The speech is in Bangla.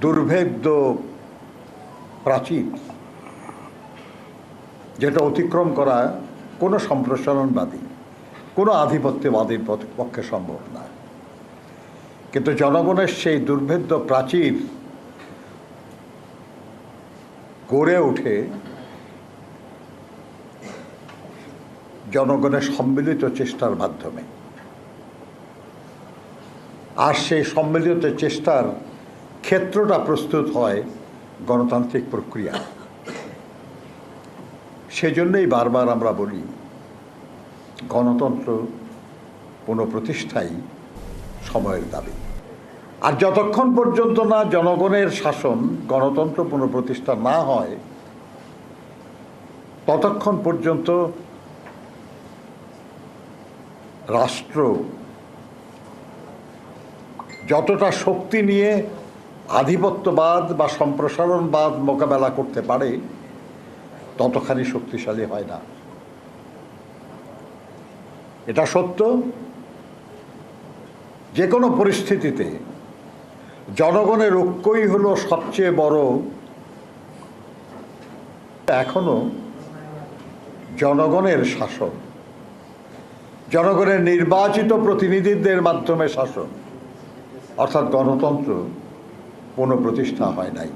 দুর্ভেদ্য প্রাচীর যেটা অতিক্রম করা কোনো সম্প্রসারণবাদী, কোনো আধিপত্যবাদীর পক্ষে সম্ভব না। কিন্তু জনগণের সেই দুর্ভেদ্য প্রাচীর গড়ে ওঠে জনগণের সম্মিলিত চেষ্টার মাধ্যমে। আর সেই সম্মিলিত চেষ্টার ক্ষেত্রটা প্রস্তুত হয় গণতান্ত্রিক প্রক্রিয়া। সেজন্যই বারবার আমরা বলি, গণতন্ত্র পুনঃপ্রতিষ্ঠাই সময়ের দাবি। আর যতক্ষণ পর্যন্ত না জনগণের শাসন গণতন্ত্র পুনঃপ্রতিষ্ঠা না হয়, ততক্ষণ পর্যন্ত রাষ্ট্র যতটা শক্তি নিয়ে আধিপত্যবাদ বা সম্প্রসারণবাদ মোকাবেলা করতে পারে, ততখানি শক্তিশালী হয় না। এটা সত্য। যে কোনো পরিস্থিতিতে জনগণের ঐক্যই হলো সবচেয়ে বড়। এখনও জনগণের শাসন, জনগণের নির্বাচিত প্রতিনিধিদের মাধ্যমে শাসন, অর্থাৎ গণতন্ত্র পুনঃপ্রতিষ্ঠা হয় নাই।